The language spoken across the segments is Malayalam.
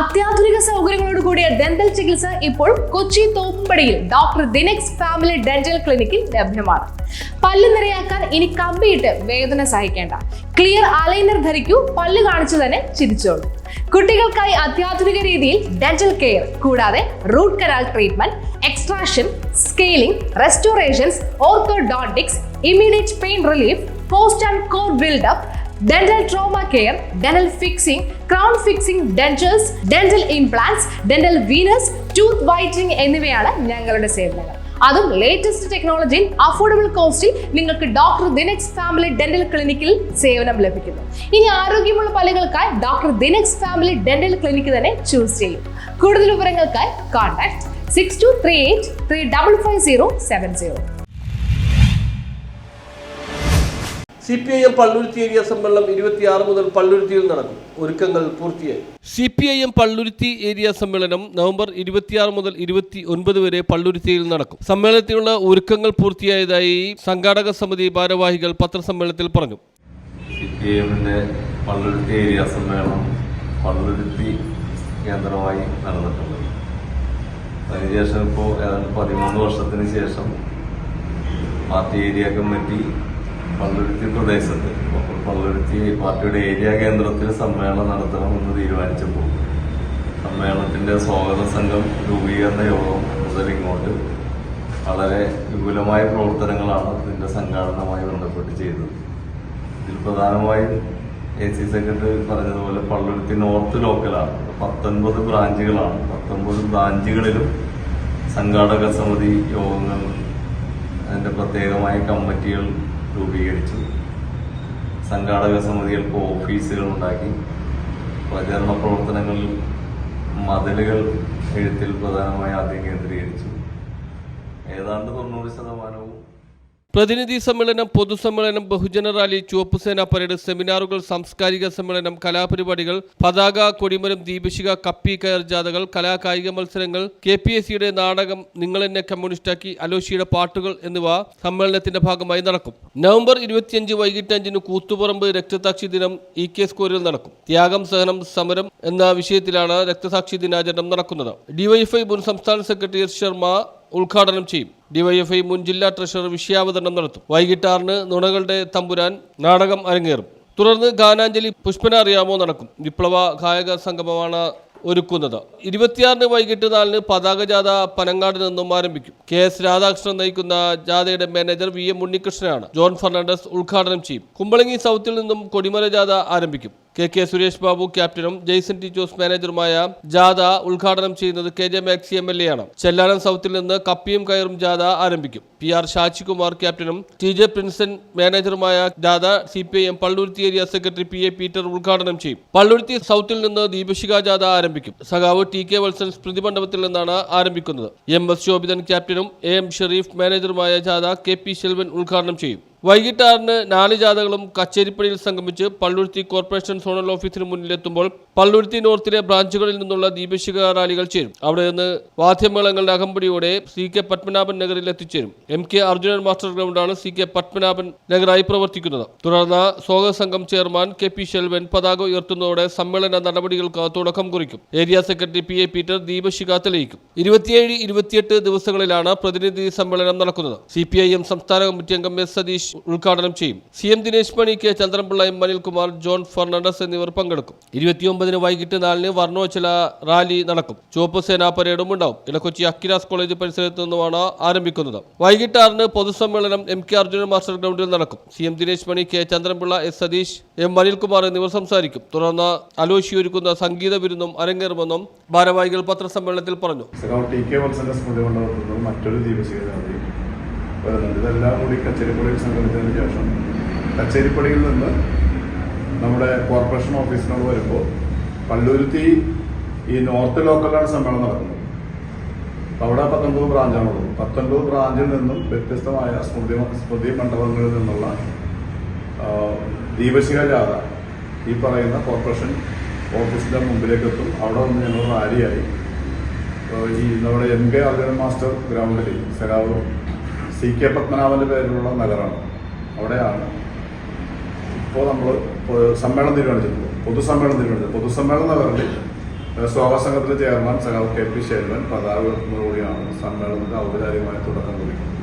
അത്യാധുനിക സൗകര്യങ്ങളോട് കൂടിയ ഡെന്റൽ ചികിത്സ ഇപ്പോൾ കൊച്ചി തോപ്പുംപടിയിൽ ഡോക്ടർ ദിനെക്സ് ഫാമിലി ഡെന്റൽ ക്ലിനിക്കിൽ ലഭ്യമാണ്. പല്ല് നിറയാക്കാൻ ഇനി കമ്പിയിട്ട് വേദന സഹിക്കേണ്ട. ക്ലിയർ അലൈനർ ധരിക്കൂ പല്ല് കാണിച്ചു തന്നെ ചിരിച്ചോളൂ. കുട്ടികൾക്കായി അത്യാധുനിക രീതിയിൽ ഡെന്റൽ കെയർ കൂടാതെ root canal treatment extraction scaling restorations orthodontics immediate pain relief post and core buildup dental trauma care dental fixing crown fixing dentals dental implants dental veneers tooth whitening എന്നിവയാണ് ഞങ്ങളുടെ സേവനങ്ങൾ. അതും ലേറ്റസ്റ്റ് ടെക്നോളജിയിൽ അഫോർഡബിൾ കോസ്റ്റിൽ നിങ്ങൾക്ക് ഡോക്ടർ ദിനക്സ് ഫാമിലി ഡെന്റൽ ക്ലിനിക്കിൽ സേവനം ലഭിക്കുന്നു. ഇനി ആരോഗ്യമുള്ള പല്ലുകൾക്കായി doctor Dinex family dental clinic തന്നെ ചൂസ് ചെയ്യും. കൂടുതൽ വിവരങ്ങൾക്കായി contact six two three eight three double five zero seven zero C P I M Palluruthy area സമ്മേളനം ഇരുപത്തിയാറ് മുതൽ പള്ളുരുത്തിയിൽ നടക്കും. ഒരുക്കങ്ങൾ പൂർത്തിയായി. C P I M Palluruthy area സമ്മേളനം നവംബർ ഇരുപത്തിയാറ് മുതൽ ഇരുപത്തി ഒൻപത് വരെ പള്ളുരുത്തിയിൽ നടക്കും. സമ്മേളനത്തിനുള്ള ഒരുക്കങ്ങൾ പൂർത്തിയായതായി സംഘാടക സമിതി ഭാരവാഹികൾ പത്രസമ്മേളനത്തിൽ പറഞ്ഞു. സി പി എമ്മിന്റെ പള്ളുരുത്തി ഏരിയ സമ്മേളനം പള്ളുരുത്തി കേന്ദ്രമായി നടന്നിട്ടുണ്ട്. അതിനുശേഷം ഇപ്പോൾ ഏതാണ്ട് പതിമൂന്ന് വർഷത്തിന് ശേഷം പാർട്ടി ഏരിയ കമ്മിറ്റി പള്ളുരുത്തി പ്രദേശത്ത്. പള്ളുരുത്തി പാർട്ടിയുടെ ഏരിയ കേന്ദ്രത്തിൽ സമ്മേളനം നടത്തണമെന്ന് തീരുമാനിച്ചപ്പോൾ സമ്മേളനത്തിന്റെ സ്വാഗത സംഘം രൂപീകരണ യോഗം മുതൽ ഇങ്ങോട്ട് വളരെ വിപുലമായ പ്രവർത്തനങ്ങളാണ് ഇതിന്റെ സംഘാടനവുമായി ബന്ധപ്പെട്ട് ചെയ്തത്. ഇതിൽ പ്രധാനമായും എ സി സെക്രട്ടറി പറഞ്ഞതുപോലെ പള്ളുരുത്തി നോർത്ത് ലോക്കലാണ്. പത്തൊൻപത് ബ്രാഞ്ചുകളാണ്. പത്തൊൻപത് ബ്രാഞ്ചുകളിലും സംഘാടക സമിതി യോഗങ്ങൾ അതിന്റെ പ്രത്യേകമായ കമ്മിറ്റികൾ രൂപീകരിച്ചു. സംഘാടക സമിതികൾക്ക് ഓഫീസുകൾ ഉണ്ടാക്കി. പ്രചരണ പ്രവർത്തനങ്ങളിൽ മതിലുകൾ എഴുത്തിൽ പ്രധാനമായി ആദ്യം കേന്ദ്രീകരിച്ചു. ഏതാണ്ട് തൊണ്ണൂറ് ശതമാനവും പ്രതിനിധി സമ്മേളനം പൊതുസമ്മേളനം ബഹുജന റാലി ചുവപ്പുസേന പരേഡ് സെമിനാറുകൾ സാംസ്കാരിക സമ്മേളനം കലാപരിപാടികൾ പതാക കൊടിമരം ദീപശിക കപ്പി കയർ ജാഥകൾ കലാകായിക മത്സരങ്ങൾ കെ പി എസ് സിയുടെ നാടകം നിങ്ങൾ എന്നെ കമ്മ്യൂണിസ്റ്റാക്കി അലോഷിയുടെ പാട്ടുകൾ എന്നിവ സമ്മേളനത്തിന്റെ ഭാഗമായി നടക്കും. നവംബർ ഇരുപത്തിയഞ്ച് വൈകിട്ട് അഞ്ചിന് കൂത്തുപറമ്പ് രക്തസാക്ഷി ദിനം ഇ കെ സ്കോറിൽ നടക്കും. ത്യാഗം സഹനം സമരം എന്ന വിഷയത്തിലാണ് രക്തസാക്ഷി ദിനാചരണം നടക്കുന്നത്. ഡിവൈഎഫ്ഐ മുൻ സംസ്ഥാന സെക്രട്ടറി ശർമ്മ ഉദ്ഘാടനം ചെയ്യും. ഡിവൈഎഫ്ഐ മുൻ ജില്ലാ ട്രഷറർ വിഷയാവതരണം നടത്തും. വൈകിട്ട് ആറിന് നുണകളുടെ തമ്പുരാൻ നാടകം അരങ്ങേറും. തുടർന്ന് ഗാനാഞ്ജലി പുഷ്പന അറിയാമോ നടക്കും. വിപ്ലവ ഗായക സംഗമമാണ് ഒരുക്കുന്നത്. ഇരുപത്തിയാറിന് വൈകിട്ട് നാലിന് പതാക ജാഥ പനങ്ങാട് നിന്നും ആരംഭിക്കും. കെ എസ് രാധാകൃഷ്ണൻ നയിക്കുന്ന ജാഥയുടെ മാനേജർ വി എം ഉണ്ണികൃഷ്ണനാണ്. ജോൺ ഫെർണാണ്ടസ് ഉദ്ഘാടനം ചെയ്യും. കുമ്പളങ്ങി സൗത്തിൽ നിന്നും കൊടിമല ജാഥ ആരംഭിക്കും. കെ കെ സുരേഷ് ബാബു ക്യാപ്റ്റനും ജെയ്സൺ ടി ജോസ് മാനേജറുമായ ജാഥ ഉദ്ഘാടനം ചെയ്യുന്നത് K J Maxi M L A ആണ്. ചെല്ലാനം സൗത്തിൽ നിന്ന് കപ്പിയും കയറും ജാഥ ആരംഭിക്കും. പി ആർ ഷാജികുമാർ ക്യാപ്റ്റനും ടി ജെ പ്രിൻസൻ മാനേജറുമായ ജാഥ C P I M Palluruthy area secretary P A Peter ഉദ്ഘാടനം ചെയ്യും. പള്ളുരുത്തി സൗത്തിൽ നിന്ന് ദീപശിക ജാഥ ആരംഭിക്കും. സഖാവ് ടി കെ വത്സൻ സ്മൃതി മണ്ഡപത്തിൽ നിന്നാണ് ആരംഭിക്കുന്നത്. എം എസ് ശോഭിതൻ ക്യാപ്റ്റനും എ എം ഷെറീഫ് മാനേജറുമായ ജാഥ കെ പി ശെൽവൻ ഉദ്ഘാടനം ചെയ്യും. വൈകിട്ട് ആറിന് നാല് ജാഥകളും കച്ചേരിപ്പടിയിൽ സംഗമിച്ച് പള്ളുരുത്തി കോർപ്പറേഷൻ സോണൽ ഓഫീസിന് മുന്നിലെത്തുമ്പോൾ പള്ളുരുത്തി നോർത്തിലെ ബ്രാഞ്ചുകളിൽ നിന്നുള്ള ദീപശിക റാലികൾ ചേരും. അവിടെ നിന്ന് വാദ്യമേളങ്ങളുടെ അകമ്പടിയോടെ സി കെ പത്മനാഭൻ നഗറിൽ എത്തിച്ചേരും. എം കെ അർജുനൻ മാസ്റ്റർ ഗ്രൗണ്ടാണ് സി കെ പത്മനാഭൻ നഗറായി പ്രവർത്തിക്കുന്നത്. തുടർന്ന് സ്വാഗത സംഘം ചെയർമാൻ കെ പി ശെൽവൻ പതാക ഉയർത്തുന്നതോടെ സമ്മേളന നടപടികൾക്ക് തുടക്കം കുറിക്കും. Area secretary P A Peter ദീപശിക തെളിയിക്കും. ഇരുപത്തിയേഴ് ഇരുപത്തിയെട്ട് ദിവസങ്ങളിലാണ് പ്രതിനിധി സമ്മേളനം നടക്കുന്നത്. സി പി ഐ എം സംസ്ഥാന കമ്മിറ്റി അംഗം എസ് സതീഷ് ഉദ്ഘാടനം ചെയ്യും. C M Dinesh Mani K Chandranpillai M Anilkumar John Fernandes എന്നിവർ പങ്കെടുക്കും. ഇരുപത്തിയൊമ്പതിന് വൈകിട്ട് നാലിന് വർണോച്ചല റാലി നടക്കും. ചുവപ്പ് സേനാ പരേഡും ഉണ്ടാവും. ഇടക്കൊച്ചി അക്കിരാസ് കോളേജ് പരിസരത്ത് നിന്നുമാണ് ആരംഭിക്കുന്നത്. വൈകിട്ട് ആറിന് പൊതുസമ്മേളനം എം കെ അർജുന മാസ്റ്റർ ഗ്രൗണ്ടിൽ നടക്കും. C M Dinesh Mani K Chandranpillai S Satheesh M Anilkumar എന്നിവർ സംസാരിക്കും. തുടർന്ന് അലോഷി ഒരുക്കുന്ന സംഗീത വിരുന്നും അരങ്ങേറുമെന്നും ഭാരവാഹികൾ പത്രസമ്മേളനത്തിൽ പറഞ്ഞു. മറ്റൊരു ദീപശിഖ ജാഥ വരുന്നുണ്ട്. ഇതെല്ലാം കൂടി കച്ചേരിപ്പടിയിൽ സംഘടിച്ചതിന് ശേഷം കച്ചേരിപ്പടിയിൽ നിന്ന് നമ്മുടെ കോർപ്പറേഷൻ ഓഫീസിനോട് വരുമ്പോൾ പള്ളുരുത്തി ഈ നോർത്ത് ലോക്കലാണ് സമ്മേളനം നടക്കുന്നത്. അവിടെ പത്തൊൻപത് ബ്രാഞ്ചാണുള്ളത്. പത്തൊൻപത് ബ്രാഞ്ചിൽ നിന്നും വ്യത്യസ്തമായ സ്മൃതി സ്മൃതി മണ്ഡപങ്ങളിൽ നിന്നുള്ള ദീപശിഖ ജാഥ ഈ പറയുന്ന കോർപ്പറേഷൻ ഓഫീസിന്റെ മുമ്പിലേക്ക് എത്തും അവിടെ വന്ന് ഞങ്ങൾ റാലിയായി. ഈ നമ്മുടെ എം കെ അർജുനൻ മാസ്റ്റർ ഗ്രൗണ്ടിൽ സഖാവ് സി കെ പത്മനാഭന്റെ പേരിലുള്ള നഗരമാണ് അവിടെയാണ് ഇപ്പോൾ നമ്മൾ സമ്മേളനം തീരുമാനിച്ചിട്ടുള്ളത്. പൊതുസമ്മേളനം തീരുമാനിച്ചത് പൊതുസമ്മേളനം നഗറിൽ സ്വാഗത സംഘത്തിലെ ചെയർമാൻ സഖാവ് കെ പി ശൈലൻ ഉയർത്തുന്നതോടെയാണ് സമ്മേളനത്തിന് ഔപചാരികമായ തുടക്കം കുറിക്കുന്നത്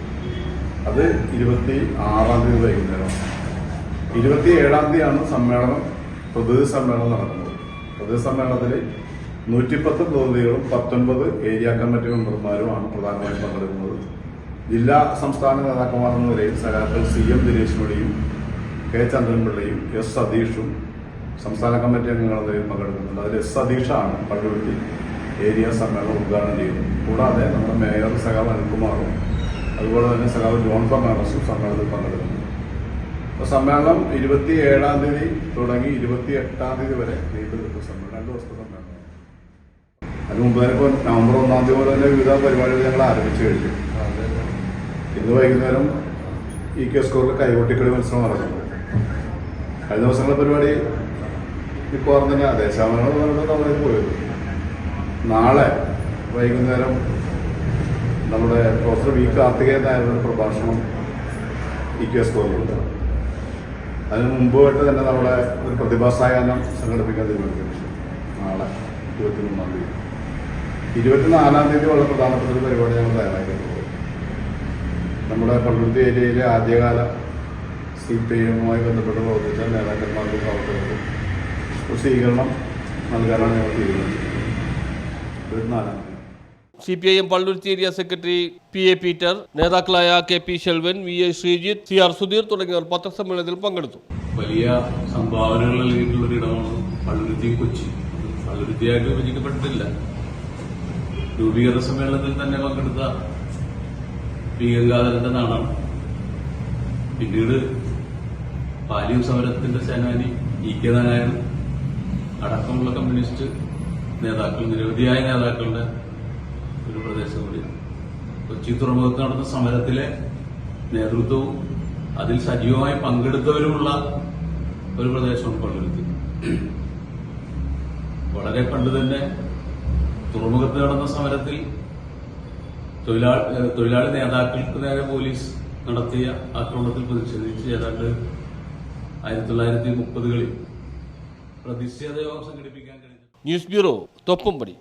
അത് ഇരുപത്തി ആറാം തീയതി വൈകുന്നേരം. ഇരുപത്തി ഏഴാം തീയതിയാണ് സമ്മേളനം പ്രതിനിധി സമ്മേളനം നടക്കുന്നത്. പ്രതിനിധി സമ്മേളനത്തിൽ നൂറ്റിപ്പത്ത് പ്രതിനിധികളും പത്തൊൻപത് ഏരിയ കമ്മിറ്റി മെമ്പർമാരുമാണ് പ്രധാനമായും പങ്കെടുക്കുന്നത്. ജില്ലാ സംസ്ഥാന നേതാക്കന്മാർ എന്ന നിലയിൽ സഖാക്കൾ സി എം ദിനേശിനോടെയും കെ ചന്ദ്രൻപിള്ളയും എസ് സതീഷും സംസ്ഥാന കമ്മിറ്റി അംഗങ്ങൾ നിലയിൽ പങ്കെടുക്കുന്നുണ്ട്. അതിൽ എസ് സതീഷാണ് പള്ളിവെട്ടി ഏരിയ സമ്മേളനം ഉദ്ഘാടനം ചെയ്യുന്നത്. കൂടാതെ നമ്മുടെ മേയർ സഖാവ് അനിൽകുമാറും അതുപോലെ തന്നെ സഖാവ് ജോൺ ഫെർണാണ്ടസും സമ്മേളനത്തിൽ പങ്കെടുക്കുന്നു അപ്പോൾ സമ്മേളനം ഇരുപത്തി ഏഴാം തീയതി തുടങ്ങി ഇരുപത്തി എട്ടാം തീയതി വരെ നീണ്ടു നിൽക്കുന്ന സമ്മേളനം. രണ്ട് ദിവസത്തെ സമ്മേളനം അതിന് മുമ്പ് തന്നെ ഇപ്പോൾ നവംബർ ഒന്നാം തീയതി മുതൽ തന്നെ വിവിധ പരിപാടികൾ ഞങ്ങൾ ആരംഭിച്ചു കഴിഞ്ഞു. ഇന്ന് വൈകുന്നേരം ഇ കെ സ്കൂളിൽ കൈകൊട്ടിക്കളി മത്സരം നടക്കുന്നു. കഴിഞ്ഞ ദിവസങ്ങളെ പരിപാടി മിക്കവാറും തന്നെ ശാമനങ്ങൾ നമ്മുടെ തവണയിൽ പോയത് നാളെ വൈകുന്നേരം നമ്മുടെ പ്രൊഫസർ വി കാർത്തികേയൻ നായരുടെ പ്രഭാഷണം ഇ കെ സ്കൂളിലുണ്ട് അതിന് മുമ്പായിട്ട് തന്നെ നമ്മുടെ ഒരു പ്രതിഭാസായാനം സംഘടിപ്പിക്കാൻ തീരുമാനിക്കുന്നു നാളെ ഇരുപത്തിമൂന്നാം തീയതി. ഇരുപത്തിനാലാം തീയതി വളരെ പ്രധാനപ്പെട്ട ഒരു പരിപാടി ഞങ്ങൾ തയ്യാറാക്കിയിട്ടുള്ളത് നമ്മുടെ പള്ളുരുത്തി ഏരിയയിലെ ആദ്യകാല സി പി എമ്മുമായി ബന്ധപ്പെട്ട് പ്രവർത്തിച്ച നേതാക്കന്മാർക്കും പ്രവർത്തകർക്കും ഒരു സ്വീകരണം നൽകാനാണ് ഞങ്ങൾ തീരുമാനിച്ചത് C P I M Palluruthy area secretary P A Peter നേതാക്കളായ K P Shelvan V A Sreejith C R Sudheer തുടങ്ങിയവർ പത്രസമ്മേളനത്തിൽ പങ്കെടുത്തു. വലിയ സംഭാവനകൾ നൽകിയിട്ടുള്ള ഒരു ഇടമാണ് പള്ളുരുത്തി കൊച്ചി. പള്ളുരുത്തിയായിട്ട് വിഭജിക്കപ്പെട്ടിട്ടില്ല. രൂപീകരണ സമ്മേളനത്തിൽ തന്നെ പങ്കെടുത്ത പി ഗംഗാധരന്റെ നാടാണ്. പിന്നീട് പാലിയം സമരത്തിന്റെ സേനാനി ഇ കെ നാരായണൻ അടക്കമുള്ള കമ്മ്യൂണിസ്റ്റ് നേതാക്കൾ നിരവധിയായ നേതാക്കളുടെ ഒരു പ്രദേശം കൂടിയാണ് കൊച്ചി തുറമുഖത്ത് നടന്ന സമരത്തിലെ നേതൃത്വവും അതിൽ സജീവമായി പങ്കെടുത്തവരുമുള്ള ഒരു പ്രദേശമാണ് പള്ളുരുത്തി. വളരെ പണ്ട് തന്നെ തുറമുഖത്ത് നടന്ന സമരത്തിൽ തൊഴിലാളി നേതാക്കൾക്ക് നേരെ പോലീസ് നടത്തിയ ആക്രമണത്തിൽ പ്രതിഷേധിച്ച് ഏതാണ്ട് ആയിരത്തി തൊള്ളായിരത്തി മുപ്പതുകളിൽ പ്രതിഷേധ യോഗം സംഘടിപ്പിക്കാൻ കഴിഞ്ഞു. News bureau Thoppumpady.